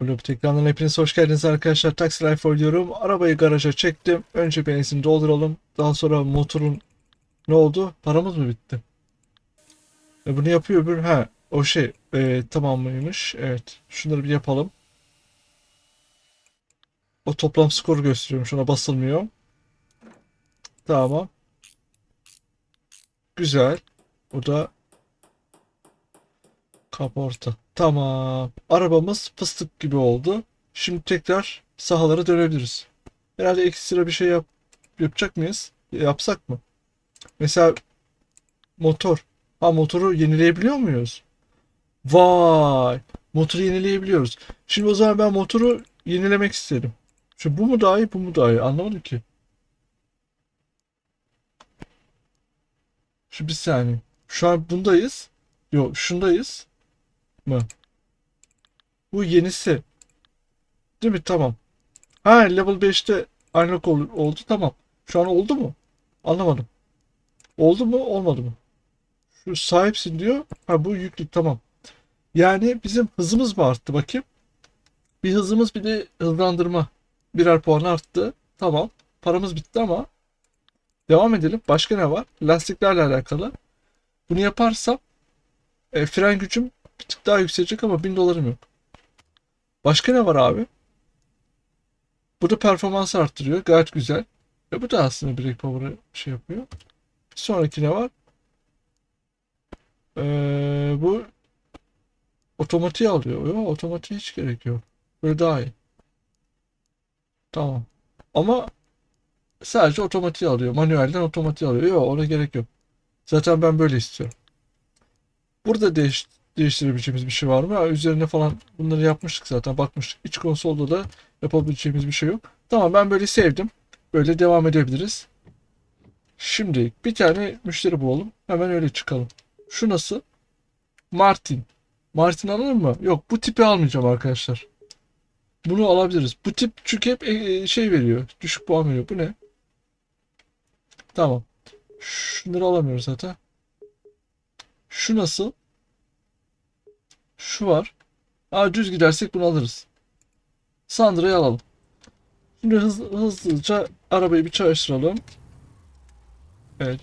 Blue ekrandan hepiniz hoş geldiniz arkadaşlar. Taxi Life oynuyorum. Arabayı garaja çektim. Önce benzin dolduralım. Daha sonra motorun ne oldu? Paramız mı bitti? E bunu yapıyor öbür. Ha o şey e, tamam mıymış? Evet. Şunları bir yapalım. O toplam skoru gösteriyorum. Şuna basılmıyor. Tamam. Güzel. Bu da kaporta. Tamam. Arabamız fıstık gibi oldu. Şimdi tekrar sahalara dönebiliriz. Herhalde ekstra bir şey yap yapacak mıyız? Yapsak mı? Mesela motor. Ha motoru yenileyebiliyor muyuz? Vay! Motoru yenileyebiliyoruz. Şimdi o zaman ben motoru yenilemek isterim. Şu bu mu daha iyi, bu mu daha iyi? Anlamadım ki. Şu bir saniye. Şu an bundayız. Yok, şundayız mı? Bu yenisi. Değil mi? Tamam. Ha level 5'te unlock ol- oldu. Tamam. Şu an oldu mu? Anlamadım. Oldu mu? Olmadı mı? Şu sahipsin diyor. Ha bu yüklü. Tamam. Yani bizim hızımız mı arttı bakayım? Bir hızımız bir de hızlandırma. Birer puan arttı. Tamam. Paramız bitti ama devam edelim. Başka ne var? Lastiklerle alakalı. Bunu yaparsam e, fren gücüm bir tık daha yükselecek ama 1000 dolarım yok. Başka ne var abi? Bu da performansı arttırıyor. Gayet güzel. E bu da aslında brake power'ı şey yapıyor. Bir sonraki ne var? Ee, bu otomatiğe alıyor. Yok otomatiğe hiç gerek yok. Böyle daha iyi. Tamam. Ama sadece otomatiğe alıyor. Manuelden otomatiğe alıyor. Yok ona gerek yok. Zaten ben böyle istiyorum. Burada değiş değiştirebileceğimiz bir şey var mı? Ya üzerine falan bunları yapmıştık zaten bakmıştık. İç konsolda da yapabileceğimiz bir şey yok. Tamam ben böyle sevdim. Böyle devam edebiliriz. Şimdi bir tane müşteri bulalım. Hemen öyle çıkalım. Şu nasıl? Martin. Martin alalım mı? Yok bu tipi almayacağım arkadaşlar. Bunu alabiliriz. Bu tip çünkü hep e, şey veriyor. Düşük puan veriyor. Bu ne? Tamam. Şunları alamıyoruz zaten. Şu nasıl? Şu var. Aa düz gidersek bunu alırız. Sandra'yı alalım. Şimdi hız, hızlıca arabayı bir çalıştıralım. Evet.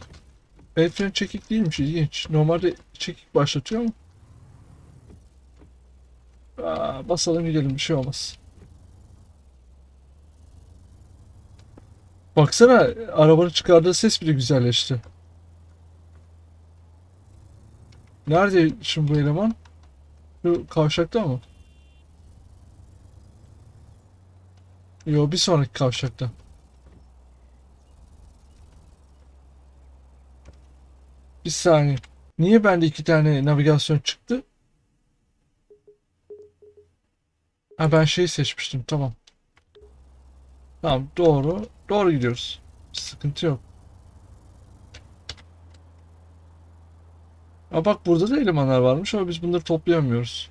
El freni çekik değilmiş ilginç. Normalde çekik başlatıyor ama. Aa, basalım gidelim bir şey olmaz. Baksana arabanın çıkardığı ses bile güzelleşti. Nerede şimdi bu eleman? Şu kavşakta mı? Yo bir sonraki kavşakta. Bir saniye. Niye bende iki tane navigasyon çıktı? Ha ben şeyi seçmiştim tamam. Tamam doğru. Doğru gidiyoruz. Sıkıntı yok. Ha bak burada da elemanlar varmış ama biz bunları toplayamıyoruz.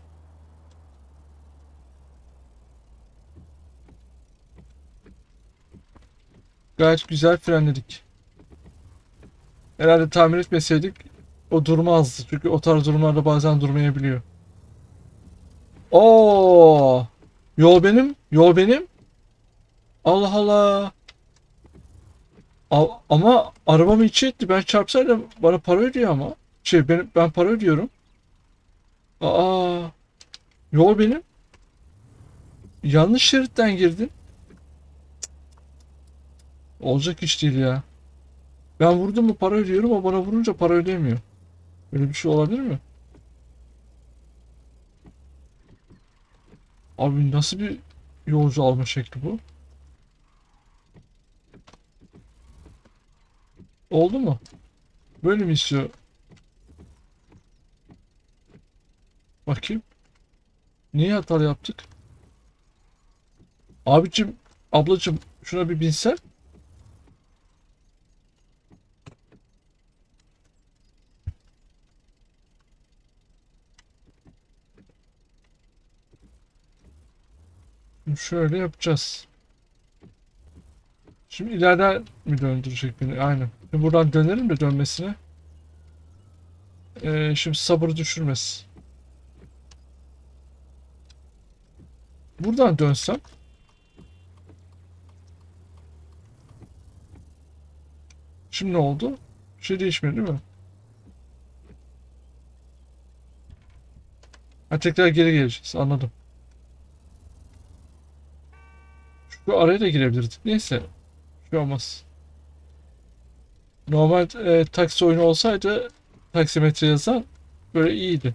Gayet güzel frenledik. Herhalde tamir etmeseydik o durmazdı. Çünkü o tarz durumlarda bazen durmayabiliyor. Oo! Yol benim, yol benim. Allah Allah. A- ama arabamı içi etti. Ben çarpsaydım bana para ödüyor ama. Şey ben, ben para ödüyorum. Aa, yol benim. Yanlış şeritten girdin. Olacak iş değil ya. Ben vurdum mu para ödüyorum o bana vurunca para ödemiyor. Böyle bir şey olabilir mi? Abi nasıl bir yolcu alma şekli bu? Oldu mu? Böyle mi istiyor? Bakayım. Niye hata yaptık? Abicim, ablacım şuna bir binsen. Şöyle yapacağız. Şimdi ileriden mi döndürecek beni? Aynen. Şimdi buradan dönerim de dönmesine. Ee, şimdi sabır düşürmez. Buradan dönsem. Şimdi ne oldu? Bir şey değişmedi değil mi? Ha tekrar geri geleceğiz. Anladım. Şu araya da girebilirdik. Neyse. Bir şey olmaz. Normal e, taksi oyunu olsaydı taksimetre yazan böyle iyiydi.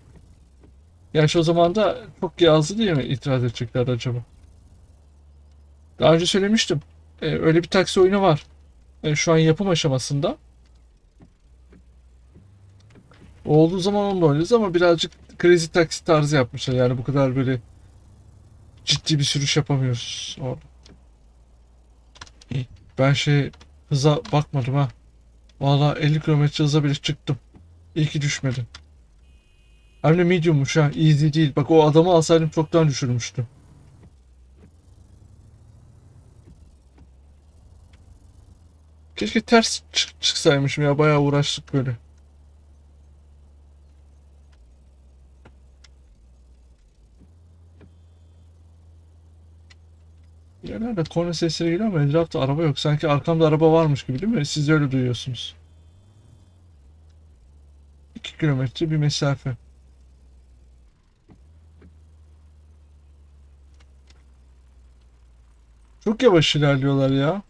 Gerçi o zaman da çok yazdı diye mi itiraz edeceklerdi acaba? Daha önce söylemiştim. E, öyle bir taksi oyunu var. E, şu an yapım aşamasında. Olduğu zaman onunla oynarız ama birazcık Crazy Taxi tarzı yapmışlar. Yani bu kadar böyle ciddi bir sürüş yapamıyoruz orada. Ben şey hıza bakmadım ha. Valla 50 km hıza bile çıktım. İyi ki düşmedim. Hem de mediummuş ha. Easy değil. Bak o adamı alsaydım çoktan düşürmüştüm. Keşke ters çık- çıksaymışım ya. Bayağı uğraştık böyle. Yerlerde korna sesleri geliyor ama etrafta araba yok. Sanki arkamda araba varmış gibi değil mi? Siz de öyle duyuyorsunuz. 2 kilometre bir mesafe. Çok yavaş ilerliyorlar ya.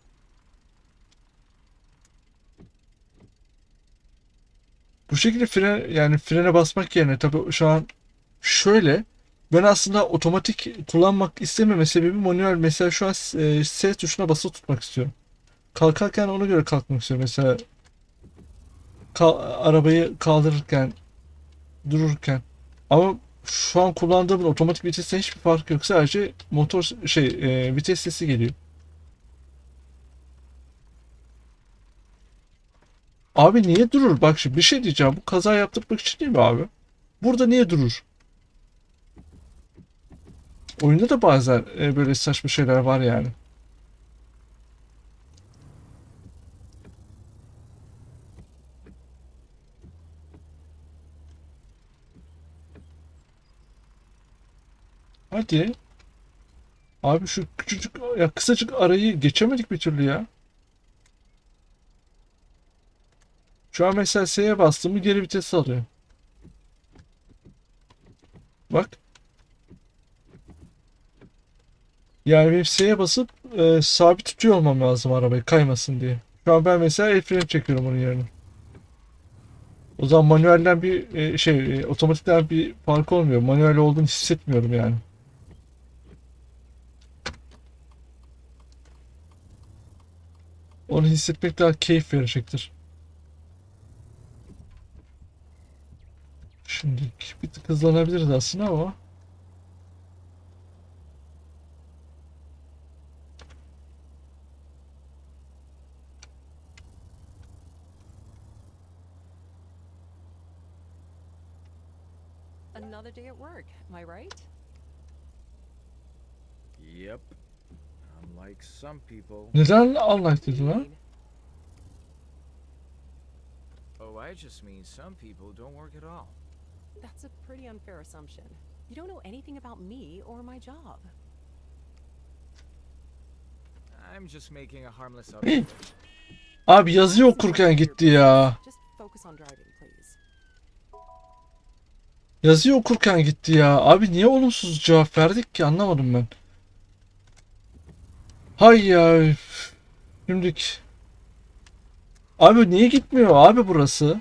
Bu şekilde fren yani frene basmak yerine tabii şu an şöyle ben aslında otomatik kullanmak istememe sebebi manuel mesela şu an e, S tuşuna basılı tutmak istiyorum. Kalkarken ona göre kalkmak istiyorum. Mesela kal- arabayı kaldırırken dururken ama şu an kullandığım otomatik viteste hiçbir fark yok. Sadece motor şey e, vites sesi geliyor. Abi niye durur? Bak şimdi bir şey diyeceğim. Bu kaza yaptırmak için değil mi abi? Burada niye durur? Oyunda da bazen e, böyle saçma şeyler var yani. Hadi. Abi şu küçücük ya kısacık arayı geçemedik bir türlü ya. Şu an mesela S'ye bastığımı geri vites alıyor. Bak. Yani benim S'ye basıp e, sabit tutuyor olmam lazım arabayı kaymasın diye. Şu an ben mesela el freni çekiyorum onun yerine. O zaman manuelden bir e, şey e, otomatikten bir fark olmuyor. Manuel olduğunu hissetmiyorum yani. Onu hissetmek daha keyif verecektir. Şimdi bir tık hızlanabiliriz aslında ama Another day at work, am I right? Yep. Unlike some people. neden unlike dedin ha? Indeed. Oh, I just mean some people don't work at all. That's a pretty unfair assumption. You don't know anything about me or my job. I'm just making a harmless observation. Abi yazıyı okurken gitti ya. Just focus on driving, please. Yazıyı okurken gitti ya. Abi niye olumsuz cevap verdik ki anlamadım ben. Hay ya. üf. Şimdik. Abi niye gitmiyor abi burası?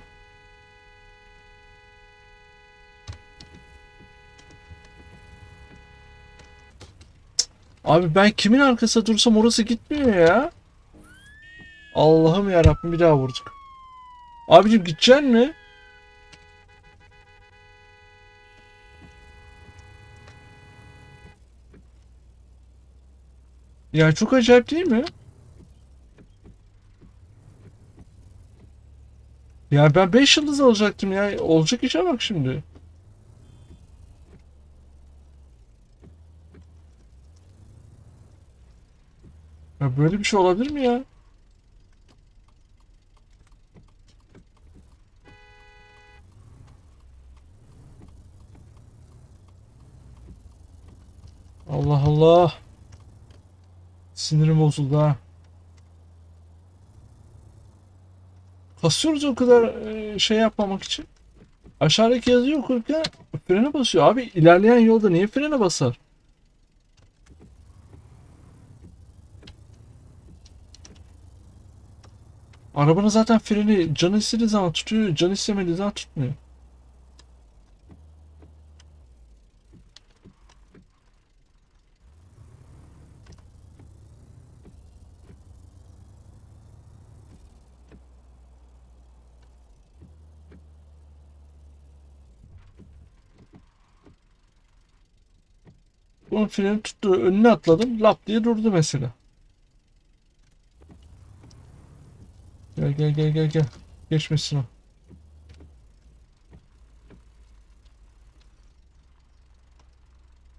Abi ben kimin arkasında dursam orası gitmiyor ya. Allah'ım ya Rabbim bir daha vurduk. Abicim gideceksin mi? Ya çok acayip değil mi? Ya ben 5 yıldız alacaktım ya. Olacak işe bak şimdi. Ya böyle bir şey olabilir mi ya? Allah Allah. Sinirim bozuldu ha. Kasıyoruz o kadar e, şey yapmamak için. Aşağıdaki yazıyı okurken frene basıyor. Abi ilerleyen yolda niye frene basar? Arabanın zaten freni canı istediği zaman tutuyor, canı istemediği zaman tutmuyor. Bunun freni tuttu, önüne atladım, lap diye durdu mesela. Gel gel gel gel gel. Geçmesin o.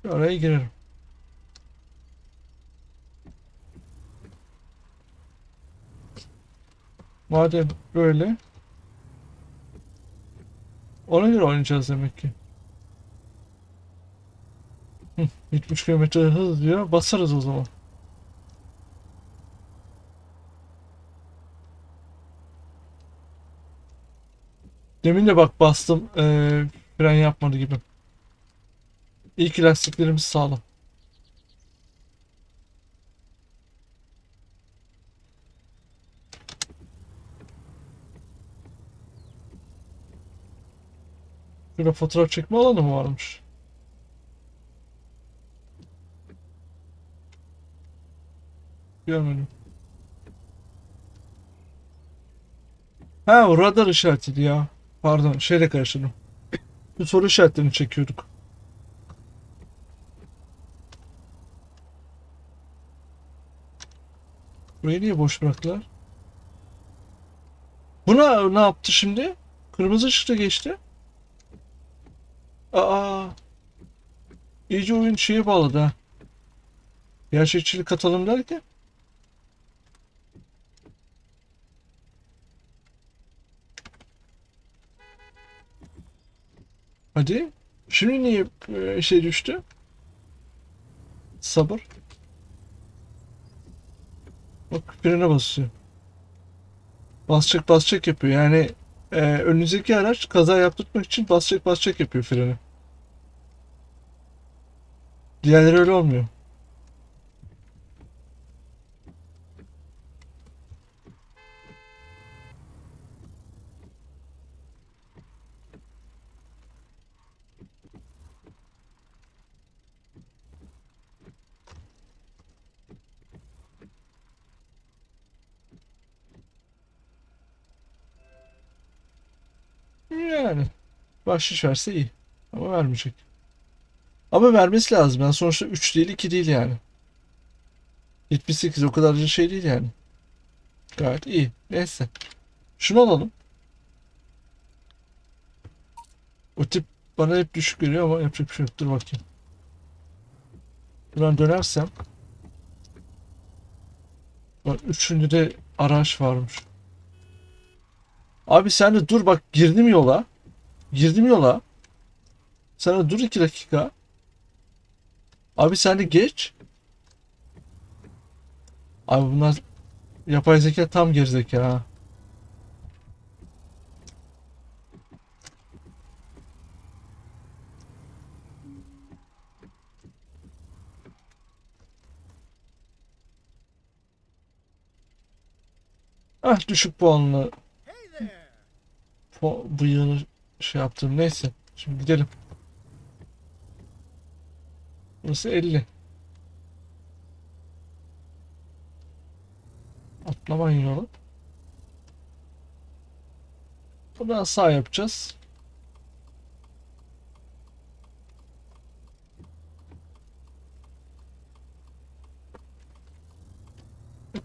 Araya girerim. Madem böyle ona göre oynayacağız demek ki. Hı, 70 km hız diyor. Basarız o zaman. Demin de bak bastım. eee, fren yapmadı gibi. İyi ki lastiklerimiz sağlam. Şurada fotoğraf çekme alanı mı varmış? Görmedim. Ha o radar işaretiydi ya. Pardon şeyle karıştırdım. Bu soru işaretlerini çekiyorduk. Burayı niye boş bıraktılar? Buna ne yaptı şimdi? Kırmızı ışıkta geçti. Aa. İyice oyun şeye bağladı ha. Gerçekçilik katalım derken. Hadi. Şimdi niye e, şey düştü? Sabır. Bak frene basıyor. Basacak basacak yapıyor. Yani e, önünüzdeki araç kaza yaptırmak için basacak basacak yapıyor freni. Diğerleri öyle olmuyor. Yani bahşiş verse iyi. Ama vermeyecek. Ama vermesi lazım. Yani sonuçta 3 değil 2 değil yani. 78 o kadar da şey değil yani. Gayet iyi. Neyse. Şunu alalım. O tip bana hep düşük geliyor ama yapacak bir şey yok. Dur bakayım. Buradan dönersem. Bak üçüncü de araç varmış. Abi sen de dur bak girdim yola. Girdim yola. De dur iki dakika. Abi sen de geç. Abi bunlar yapay zeka tam gerizekalı ha. Ah düşük puanlı po bıyığını şey yaptım. Neyse. Şimdi gidelim. Burası 50. Atlamayın yolu. Buradan sağ yapacağız.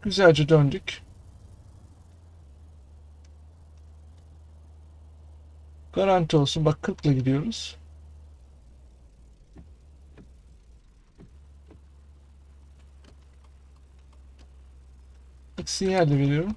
Güzelce döndük. Garanti olsun. Bak 40 ile gidiyoruz. Sinyal de veriyorum.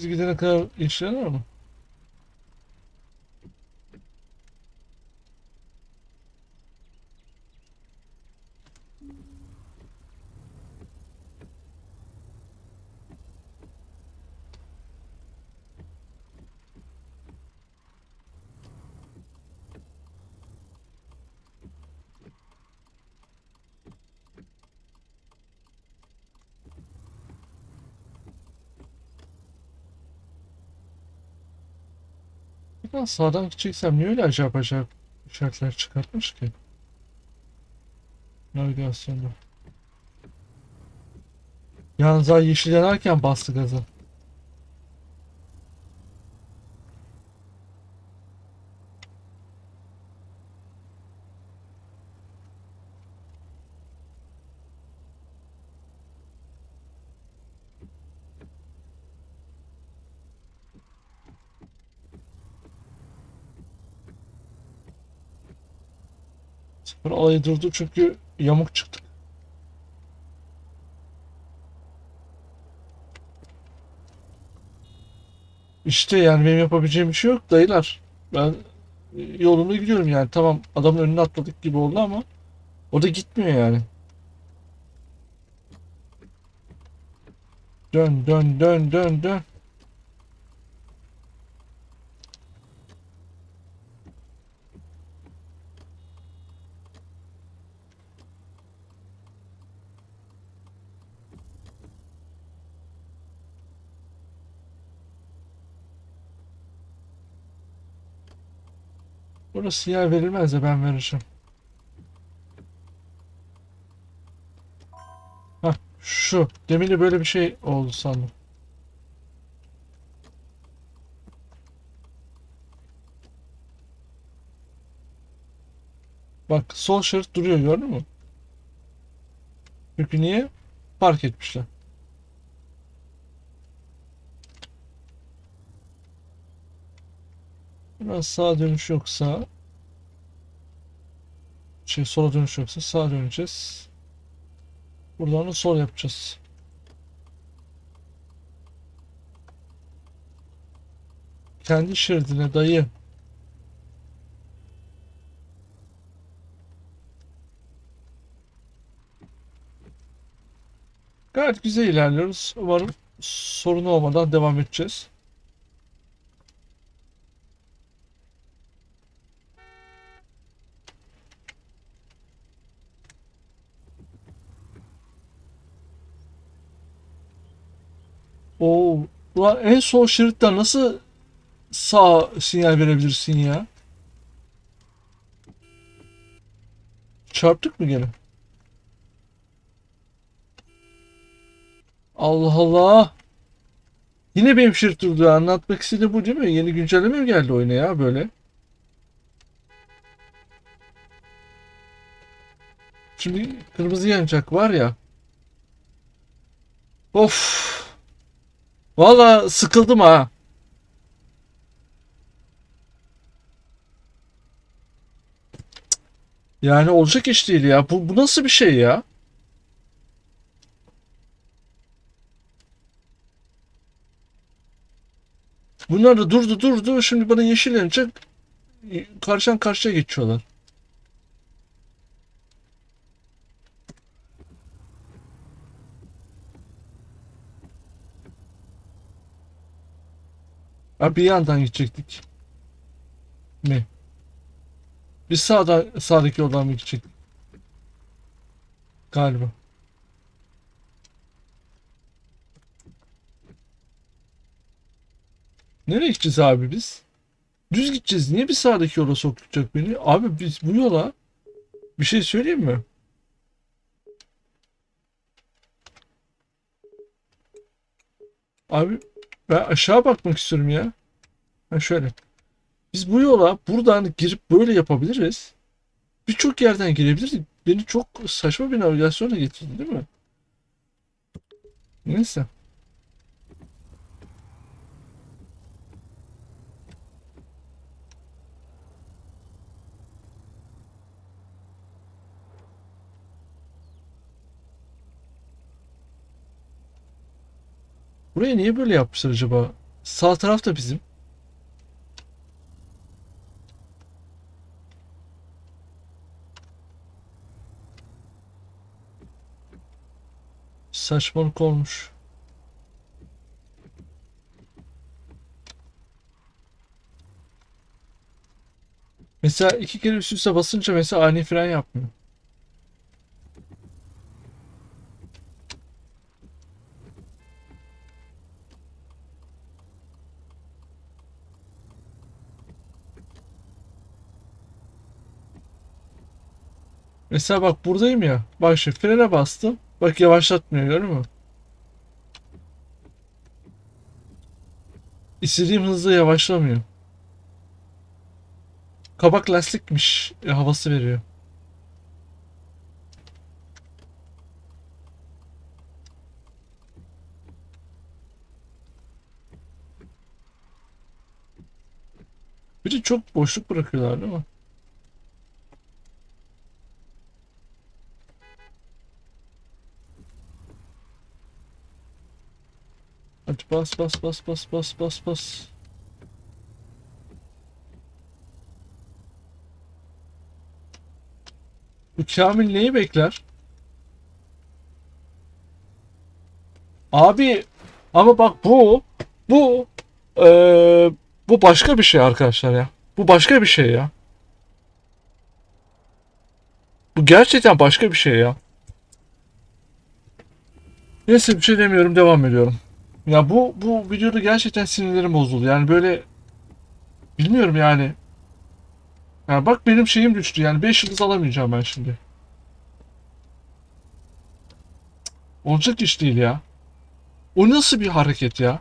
Biz gidene kadar var mı? Ben sağdan gideceksem niye öyle acayip acayip işaretler çıkartmış ki? Navigasyonda. Yalnız daha yeşil yanarken bastı gaza. Sıfır alayı durdu çünkü yamuk çıktık. İşte yani benim yapabileceğim bir şey yok dayılar. Ben yolumda gidiyorum yani. Tamam adamın önüne atladık gibi oldu ama o da gitmiyor yani. Dön dön dön dön dön. Burası sinyal verilmez de ben vereceğim. Hah şu. Demini böyle bir şey oldu sandım. Bak sol şerit duruyor gördün mü? Çünkü niye? Park etmişler. Biraz sağa dönüş yoksa şey sola dönüş yoksa sağa döneceğiz. Buradan da sol yapacağız. Kendi şeridine dayı. Gayet güzel ilerliyoruz. Umarım sorun olmadan devam edeceğiz. Oo, ulan en sol şeritten nasıl sağ sinyal verebilirsin ya? Çarptık mı gene? Allah Allah. Yine benim şerit durdu. Anlatmak istediği bu değil mi? Yeni güncelleme mi geldi oyuna ya böyle? Şimdi kırmızı yanacak var ya. Of. Valla sıkıldım ha. Yani olacak iş değil ya. Bu, bu nasıl bir şey ya? Bunlar da durdu durdu. Şimdi bana yeşil yanacak. Karşıdan karşıya geçiyorlar. Ha bir yandan gidecektik. Mi? Biz sağdan sağdaki yoldan mı gidecektik? Galiba. Nereye gideceğiz abi biz? Düz gideceğiz. Niye bir sağdaki yola sokacak beni? Abi biz bu yola bir şey söyleyeyim mi? Abi ben aşağı bakmak istiyorum ya. Ha şöyle. Biz bu yola buradan girip böyle yapabiliriz. Birçok yerden girebiliriz. Beni çok saçma bir navigasyona getirdi değil mi? Neyse. Buraya niye böyle yapmışlar acaba? Sağ taraf da bizim. Saçmalık olmuş. Mesela iki kere üst üste basınca mesela ani fren yapmıyor. Mesela bak buradayım ya. Bak şimdi frene bastım. Bak yavaşlatmıyor görüyor musun? İstediğim hızda yavaşlamıyor. Kabak lastikmiş e, havası veriyor. Bir de çok boşluk bırakıyorlar değil mi? Hadi bas bas bas bas bas bas bas. Bu Kamil neyi bekler? Abi ama bak bu bu eee, bu başka bir şey arkadaşlar ya. Bu başka bir şey ya. Bu gerçekten başka bir şey ya. Neyse bir şey demiyorum devam ediyorum. Ya bu bu videoda gerçekten sinirlerim bozuldu. Yani böyle bilmiyorum yani. Ya bak benim şeyim düştü. Yani 5 yıldız alamayacağım ben şimdi. Olacak iş değil ya. O nasıl bir hareket ya?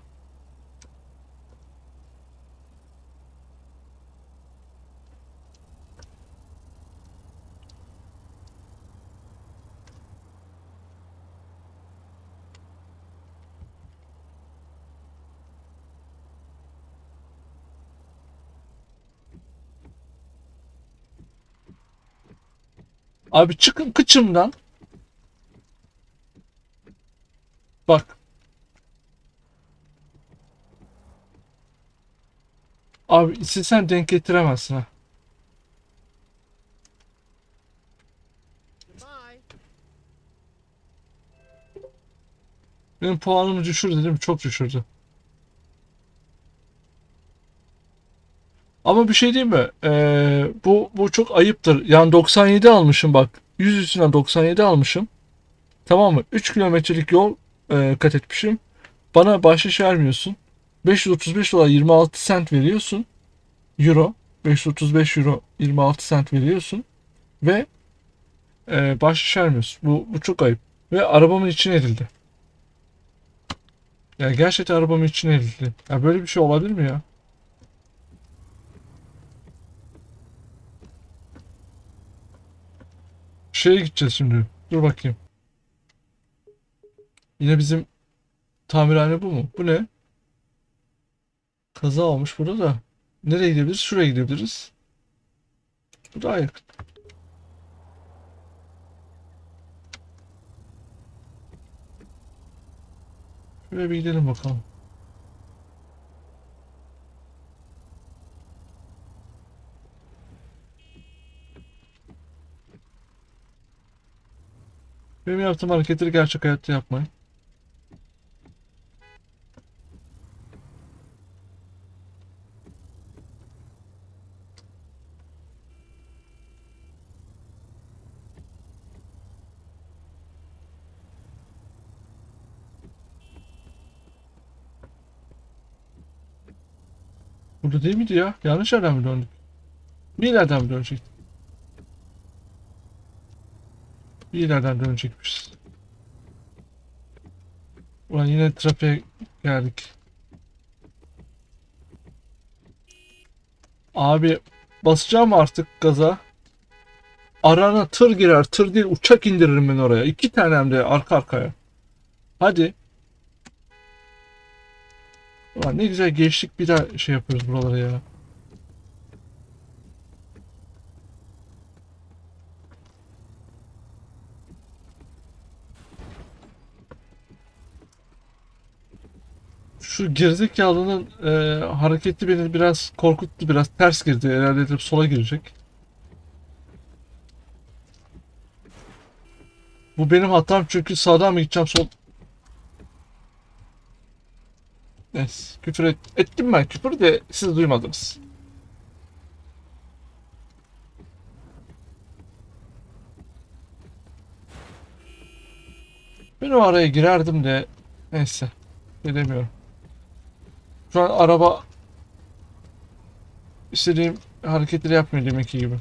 Abi çıkın kıçımdan. Bak. Abi istesen denk getiremezsin ha. Benim puanımı düşürdü değil mi? Çok düşürdü. Ama bir şey diyeyim mi? Ee, bu bu çok ayıptır. Yani 97 almışım bak. 100 üstüne 97 almışım. Tamam mı? 3 kilometrelik yol e, kat etmişim. Bana bahşiş vermiyorsun. 535 dolar 26 sent veriyorsun. Euro. 535 euro 26 sent veriyorsun. Ve e, bahşiş vermiyorsun. Bu, bu çok ayıp. Ve arabamın içine edildi. Ya gerçekten arabamın içine edildi. Ya böyle bir şey olabilir mi ya? Şeye gideceğiz şimdi. Dur bakayım. Yine bizim tamirhane bu mu? Bu ne? Kaza olmuş burada da. Nereye gidebiliriz? Şuraya gidebiliriz. Bu daha yakın. Şuraya bir gidelim bakalım. Benim yaptığım hareketleri gerçek hayatta yapmayın. Burada değil miydi ya? Yanlış yerden mi döndük? Bir ileriden mi dönecektik? Bir ileriden dönecekmişiz. Ulan yine trafiğe geldik. Abi basacağım artık gaza. Arana tır girer, tır değil uçak indiririm ben oraya. İki tane hem de arka arkaya. Hadi. Ulan ne güzel geçtik bir daha şey yapıyoruz buralara ya. Şu gerizekalının e, hareketi beni biraz korkuttu. Biraz ters girdi. Herhalde edip sola girecek. Bu benim hatam çünkü sağdan mı gideceğim sol... Neyse küfür et, ettim ben küfür de siz duymadınız. Ben o araya girerdim de neyse bilemiyorum. Şu an araba istediğim hareketleri yapmıyor demek ki gibi.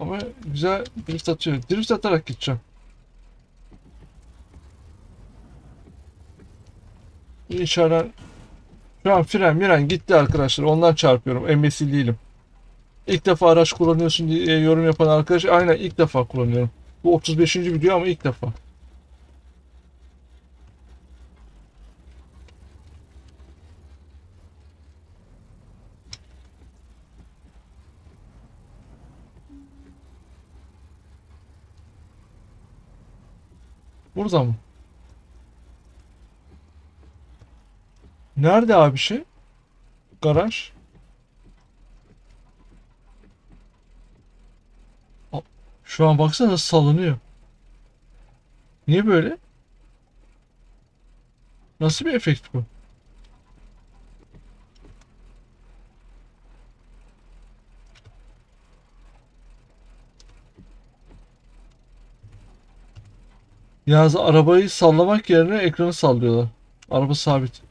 Ama güzel drift atıyor. Drift atarak gideceğim. İçeriden şu an fren miren gitti arkadaşlar. Ondan çarpıyorum. Embesil değilim. İlk defa araç kullanıyorsun diye yorum yapan arkadaş aynen ilk defa kullanıyorum. Bu 35. video ama ilk defa. Burada mı? Nerede abi şey? Garaj. Şu an baksana nasıl sallanıyor. Niye böyle? Nasıl bir efekt bu? Yalnız arabayı sallamak yerine ekranı sallıyorlar. Araba sabit.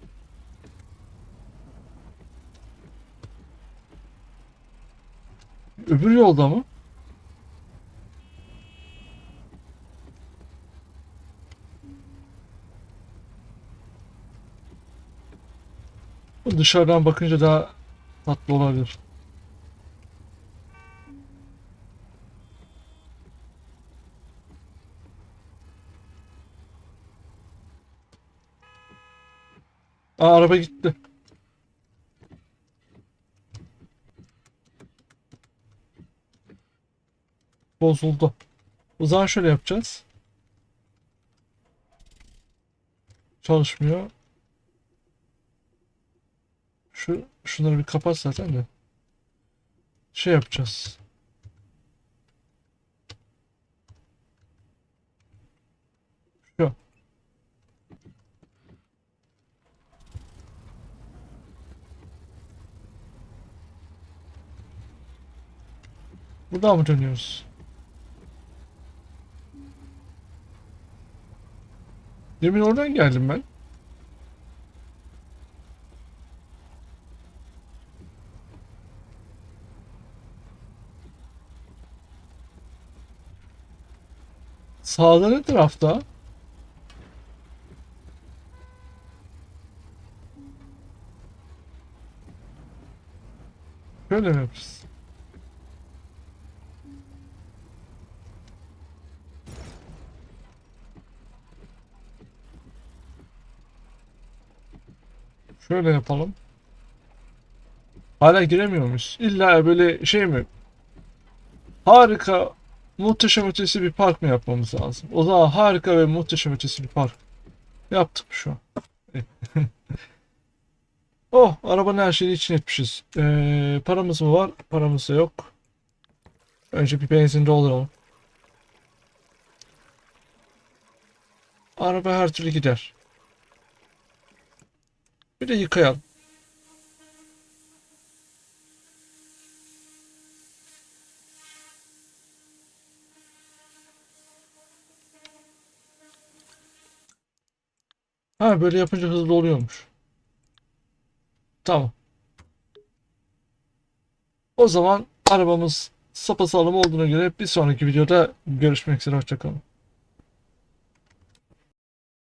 Öbür yolda mı? Dışarıdan bakınca daha tatlı olabilir. Aa araba gitti. Bozuldu. O zaman şöyle yapacağız. Çalışmıyor. Şu şunları bir kapat zaten de. Şey yapacağız. Şu. Buradan mı dönüyoruz? Demin oradan geldim ben. Sağda ne tarafta? Şöyle mi yapacağız? Şöyle yapalım. Hala giremiyor muyuz? İlla böyle şey mi? Harika, muhteşem ötesi bir park mı yapmamız lazım? O zaman harika ve muhteşem ötesi bir park. Yaptık şu an. oh, arabanın her şeyini için etmişiz. Ee, paramız mı var? Paramız da yok. Önce bir benzin dolduralım. Araba her türlü gider. Bir de yıkayalım. Ha böyle yapınca hızlı oluyormuş. Tamam. O zaman arabamız sapasağlam olduğuna göre bir sonraki videoda görüşmek üzere. Hoşçakalın.